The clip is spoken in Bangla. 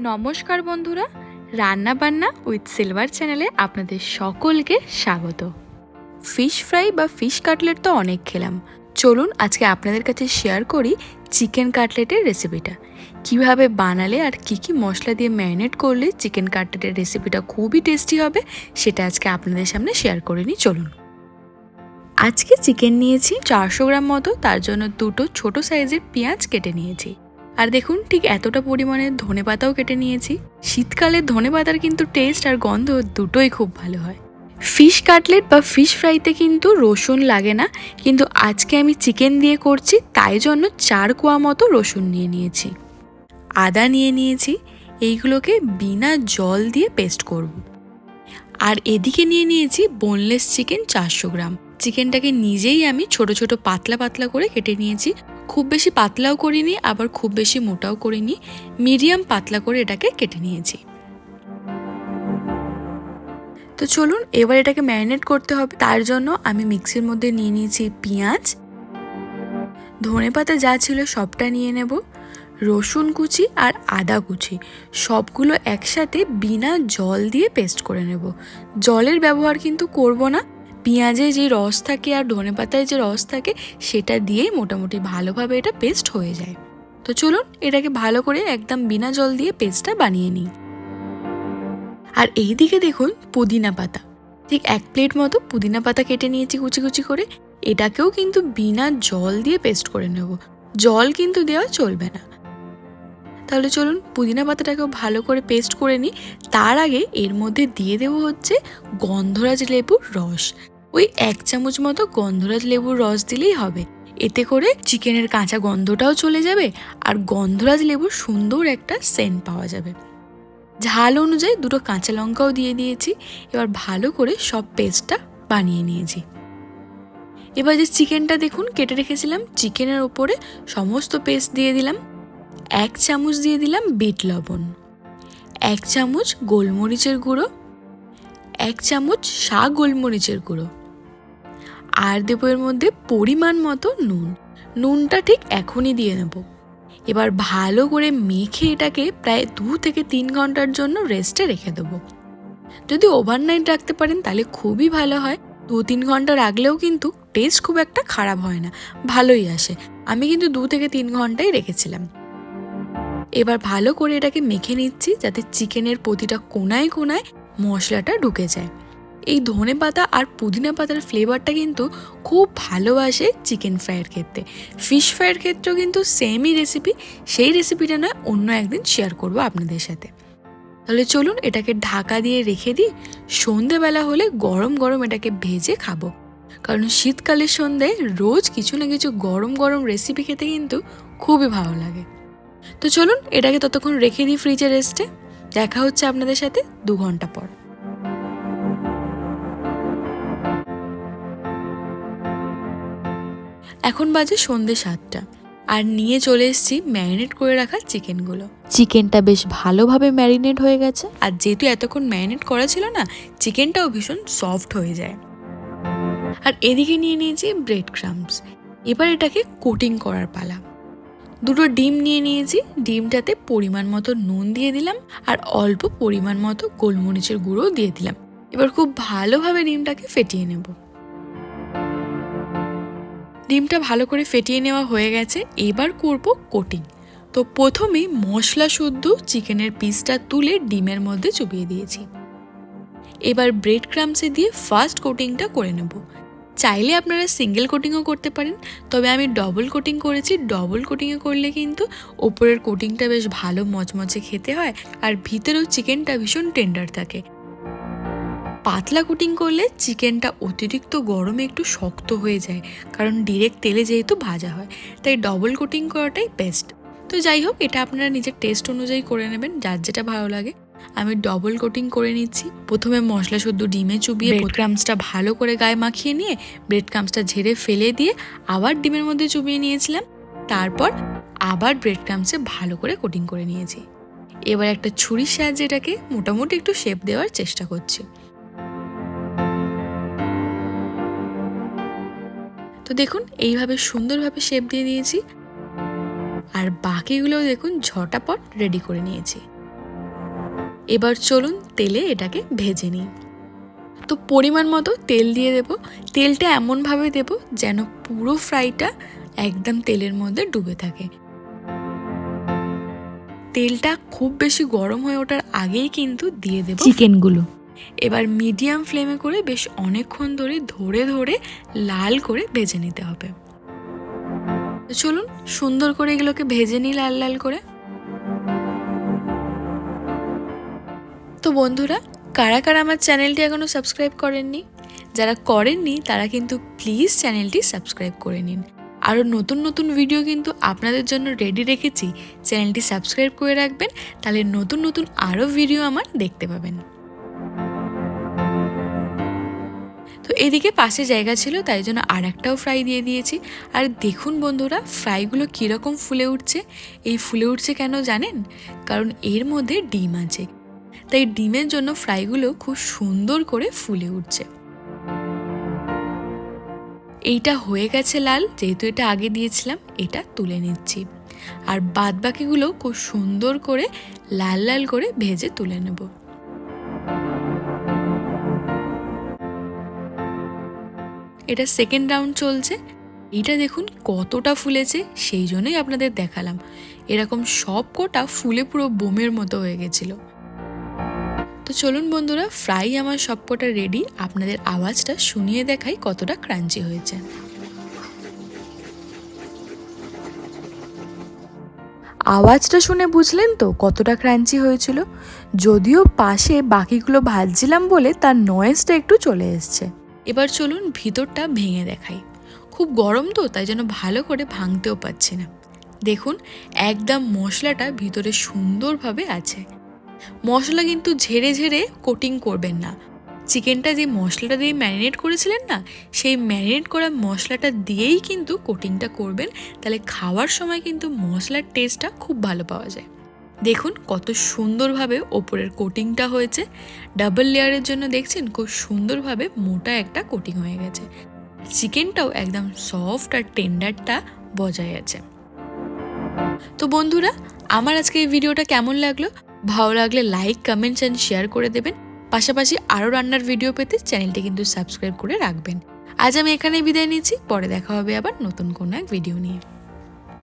নমস্কার বন্ধুরা, রান্না বান্না উইথ সিলভার চ্যানেলে আপনাদের সকলকে স্বাগত। ফিশ ফ্রাই বা ফিশ কাটলেট তো অনেক খেলাম। চলুন আজকে আপনাদের কাছে শেয়ার করি চিকেন কাটলেটের রেসিপিটা। কীভাবে বানালে আর কি কি মশলা দিয়ে ম্যারিনেট করলে চিকেন কাটলেটের রেসিপিটা খুবই টেস্টি হবে, সেটা আজকে আপনাদের সামনে শেয়ার করে নিই, চলুন। আজকে চিকেন নিয়েছি চারশো গ্রাম মতো, তার জন্য দুটো ছোট সাইজের পেঁয়াজ কেটে নিয়েছি। আর দেখুন, ঠিক এতটা পরিমাণে ধনে পাতাও কেটে নিয়েছি। শীতকালে ধনে পাতার কিন্তু টেস্ট আর গন্ধ দুটোই খুব ভালো হয়। ফিশ কাটলেট বা ফিশ ফ্রাইতে কিন্তু রসুন লাগে না, কিন্তু আজকে আমি চিকেন দিয়ে করছি, তাই জন্য চার কোয়া মতো রসুন নিয়ে নিয়েছি। আদা নিয়ে নিয়েছি, এইগুলোকে বিনা জল দিয়ে পেস্ট করব। আর এদিকে নিয়ে নিয়েছি বোনলেস চিকেন চারশো গ্রাম। চিকেনটাকে নিজেই আমি ছোট ছোট পাতলা পাতলা করে কেটে নিয়েছি খুব বেশি পাতলাও করিনি, আবার খুব বেশি মোটাও করিনি। মিডিয়াম পাতলা করে এটাকে কেটে নিয়েছি। তো চলুন, এবার এটাকে ম্যারিনেট করতে হবে। তার জন্য আমি মিক্সির মধ্যে নিয়ে নিয়েছি পেঁয়াজ। ধনে পাতা যা ছিল সবটা নিয়ে নেব। রসুন কুচি আর আদা কুচি। সবগুলো একসাথে বিনা জল দিয়ে পেস্ট করে নেব। জলের ব্যবহার কিন্তু করব না। পেঁয়াজে যে রস থাকে আর ধনে পাতায় যে রস থাকে, সেটা দিয়েই মোটামুটি ভালোভাবে এটা পেস্ট হয়ে যায়। তো চলুন, এটাকে ভালো করে একদম বিনা জল দিয়ে পেস্টটা বানিয়ে নিই। আর এই দিকে দেখুন পুদিনা পাতা। ঠিক এক প্লেট মতো পুদিনা পাতা কেটে নিয়েছি কুচি কুচি করে। এটাকেও কিন্তু বিনা জল দিয়ে পেস্ট করে নেব। জল কিন্তু দেওয়া চলবে না। তাহলে চলুন, পুদিনা পাতাটাকেও ভালো করে পেস্ট করে নিই। তার আগে এর মধ্যে দিয়ে দেবো হচ্ছে গন্ধরাজ লেবুর রস। ওই এক চামচ মতো গন্ধরাজ লেবুর রস দিলেই হবে। এতে করে চিকেনের কাঁচা গন্ধটাও চলে যাবে আর গন্ধরাজ লেবুর সুন্দর একটা সেন্ট পাওয়া যাবে। ঝাল অনুযায়ী দুটো কাঁচা লঙ্কাও দিয়ে দিয়েছি, এবার ভালো করে সব পেস্টটা বানিয়ে নিয়েছি। এবার যে চিকেনটা দেখুন, কেটে রেখেছিলাম, চিকেনের ওপরে সমস্ত পেস্ট দিয়ে দিলাম। এক চামচ দিয়ে দিলাম বিট লবণ, এক চামচ গোলমরিচের গুঁড়ো, এক চামচ শাক গোলমরিচের গুঁড়ো। আর দেবো এর মধ্যে পরিমাণ মতো নুন। নুনটা ঠিক এখনই দিয়ে নেব। এবার ভালো করে মেখে এটাকে প্রায় দু থেকে তিন ঘণ্টার জন্য রেস্টে রেখে দেবো। যদি ওভারনাইট রাখতে পারেন তাহলে খুবই ভালো হয়। দু তিন ঘণ্টা রাখলেও কিন্তু টেস্ট খুব একটা খারাপ হয় না। ভালোই আসে। আমি কিন্তু দু থেকে তিন ঘন্টাই রেখেছিলাম। এবার ভালো করে এটাকে মেখে নিচ্ছি যাতে চিকেনের প্রতিটা কোনায় কোনায় মশলাটা ঢুকে যায়। এই ধনে পাতা আর পুদিনা পাতার ফ্লেভারটা কিন্তু খুব ভালোবাসে চিকেন ফ্রাইয়ের ক্ষেত্রে। ফিশ ফ্রাইয়ের ক্ষেত্রেও কিন্তু সেমই রেসিপি সেই রেসিপিটা নয়, অন্য একদিন শেয়ার করব আপনাদের সাথে। তাহলে চলুন এটাকে ঢাকা দিয়ে রেখে দিই। সন্ধেবেলা হলে গরম গরম এটাকে ভেজে খাব। কারণ শীতকালের সন্ধ্যায় রোজ কিছু না কিছু গরম গরম রেসিপি খেতে কিন্তু খুবই ভালো লাগে। তো চলুন এটাকে ততক্ষণ রেখে দিই ফ্রিজে রেস্টে দেখা হচ্ছে আপনাদের সাথে দু ঘণ্টা পর। এখন বাজে সন্ধে সাতটা। আর নিয়ে চলে এসেছি ম্যারিনেট করে রাখা চিকেনগুলো। চিকেনটা বেশ ভালোভাবে ম্যারিনেট হয়ে গেছে। আর যেহেতু এতক্ষণ ম্যারিনেট করা ছিল না চিকেনটাও ভীষণ সফট হয়ে যায়। আর এদিকে নিয়ে নিয়েছি ব্রেড ক্রাম্পস। এবার এটাকে কোটিং করার পালা। দুটো ডিম নিয়ে নিয়েছি ডিমটাতে পরিমাণ মতো নুন দিয়ে দিলাম আর অল্প পরিমাণ মতো গোলমরিচের গুঁড়ো দিয়ে দিলাম। এবার খুব ভালোভাবে ডিমটাকে ফেটিয়ে নেব। ডিমটা ভালো করে ফেটিয়ে নেওয়া হয়ে গেছে, এবার করব কোটিং। তো প্রথমে মশলা শুদ্ধ চিকেনের পিসটা তুলে ডিমের মধ্যে চুবিয়ে দিয়েছি। এবার ব্রেড ক্রামসে দিয়ে ফার্স্ট কোটিংটা করে নেব। চাইলে আপনারা সিঙ্গেল কোটিংও করতে পারেন, তবে আমি ডবল কোটিং করেছি। ডবল কোটিংয়ে করলে কিন্তু ওপরের কোটিংটা বেশ ভালো মচমচে খেতে হয়, আর ভিতরেও চিকেনটা ভীষণ টেন্ডার থাকে। পাতলা কুটিং করলে চিকেনটা অতিরিক্ত গরমে একটু শক্ত হয়ে যায় কারণ ডিরেক্ট তেলে যেহেতু ভাজা হয় তাই ডবল কোটিং করাটাই বেস্ট তো যাই হোক এটা আপনারা নিজের টেস্ট অনুযায়ী করে নেবেন যার যেটা ভালো লাগে। আমি ডবল কোটিং করে নিচ্ছি। প্রথমে মশলা শুদ্ধ ডিমে চুবিয়ে ব্রেড ক্রামসটা ভালো করে গায়ে মাখিয়ে নিয়ে ব্রেড ক্রামসটা ঝেড়ে ফেলে দিয়ে আবার ডিমের মধ্যে চুবিয়ে নিয়েছিলাম। তারপর আবার ব্রেড ক্রামসে ভালো করে কোটিং করে নিয়েছি। এবার একটা ছুরির সাহায্যে এটাকে মোটামুটি একটু শেপ দেওয়ার চেষ্টা করছি। তো দেখুন, এইভাবে সুন্দরভাবে শেপ দিয়ে দিয়েছি আর বাকিগুলোও দেখুন, ঝটাপট রেডি করে নিয়েছি। এবার চলুন তেলে এটাকে ভেজে নিই। তো পরিমাণ মতো তেল দিয়ে দেব। তেলটা এমনভাবে দেব যেন পুরো ফ্রাইটা একদম তেলের মধ্যে ডুবে থাকে। তেলটা খুব বেশি গরম হয়ে ওঠার আগেই কিন্তু দিয়ে দেব চিকেনগুলো এবার মিডিয়াম ফ্লেমে করে বেশ অনেকক্ষণ ধরে ধরে ধরে লাল করে ভেজে নিতে হবে। চলুন সুন্দর করে এগুলোকে ভেজে নিই লাল লাল করে। তো বন্ধুরা, কারা কারা আমার চ্যানেলটি এখনও সাবস্ক্রাইব করেননি, যারা করেননি তারা কিন্তু প্লিজ চ্যানেলটি সাবস্ক্রাইব করে নিন। আরও নতুন নতুন ভিডিও কিন্তু আপনাদের জন্য রেডি রেখেছি, চ্যানেলটি সাবস্ক্রাইব করে রাখবেন, তাহলে নতুন নতুন আরও ভিডিও আমার দেখতে পাবেন। এদিকে পাশে জায়গা ছিল, তাই জন্য আর একটাও ফ্রাই দিয়ে দিয়েছি। আর দেখুন বন্ধুরা ফ্রাইগুলো কীরকম ফুলে উঠছে। এই ফুলে উঠছে কেন জানেন? কারণ এর মধ্যে ডিম আছে। তাই ডিমের জন্য ফ্রাইগুলো খুব সুন্দর করে ফুলে উঠছে। এইটা হয়ে গেছে লাল, যেহেতু এটা আগে দিয়েছিলাম, এটা তুলে নিচ্ছি। আর বাদ বাকিগুলো খুব সুন্দর করে লাল লাল করে ভেজে তুলে নেব। এটা সেকেন্ড রাউন্ড চলছে। এটা দেখুন কতটা ফুলেছে, সেই জন্যই আপনাদের দেখালাম। এরকম সব কটা ফুলে পুরো বোমের মতো হয়ে গেছিল। তো চলুন বন্ধুরা ফ্রাই আমার সবকটা রেডি আপনাদের আওয়াজটা শুনিয়ে দেখাই কতটা ক্রাঞ্চি হয়েছে। আওয়াজটা শুনে বুঝলেন তো কতটা ক্রাঞ্চি হয়েছিল? যদিও পাশে বাকিগুলো ভাজছিলাম বলে তার নয়েজটা একটু চলে এসছে। এবার চলুন ভিতরটা ভেঙে দেখাই। খুব গরম তো, তাই জন্য ভালো করে ভাঙতেও পাচ্ছি না। দেখুন, একদম মশলাটা ভিতরে সুন্দরভাবে আছে। মশলা কিন্তু ঝেড়ে ঝেড়ে কোটিং করবেন না। চিকেনটা যে মশলাটা দিয়ে ম্যারিনেট করেছিলেন না, সেই ম্যারিনেট করা মশলাটা দিয়েই কিন্তু কোটিংটা করবেন। তাহলে খাওয়ার সময় কিন্তু মশলার টেস্টটা খুব ভালো পাওয়া যায়। দেখুন কত সুন্দরভাবে ওপরের কোটিংটা হয়েছে। ডাবল লেয়ারের জন্য দেখছেন খুব সুন্দরভাবে মোটা একটা কোটিং হয়ে গেছে। চিকেনটাও একদম সফট আর টেন্ডারটা বজায় আছে। তো বন্ধুরা, আমার আজকে এই ভিডিওটা কেমন লাগল? ভালো লাগলে লাইক কমেন্টস অ্যান্ড শেয়ার করে দেবেন। পাশাপাশি আরও রান্নার ভিডিও পেতে চ্যানেলটি কিন্তু সাবস্ক্রাইব করে রাখবেন। আজ আমি এখানেই বিদায় নিচ্ছি, পরে দেখা হবে আবার নতুন কোনো এক ভিডিও নিয়ে।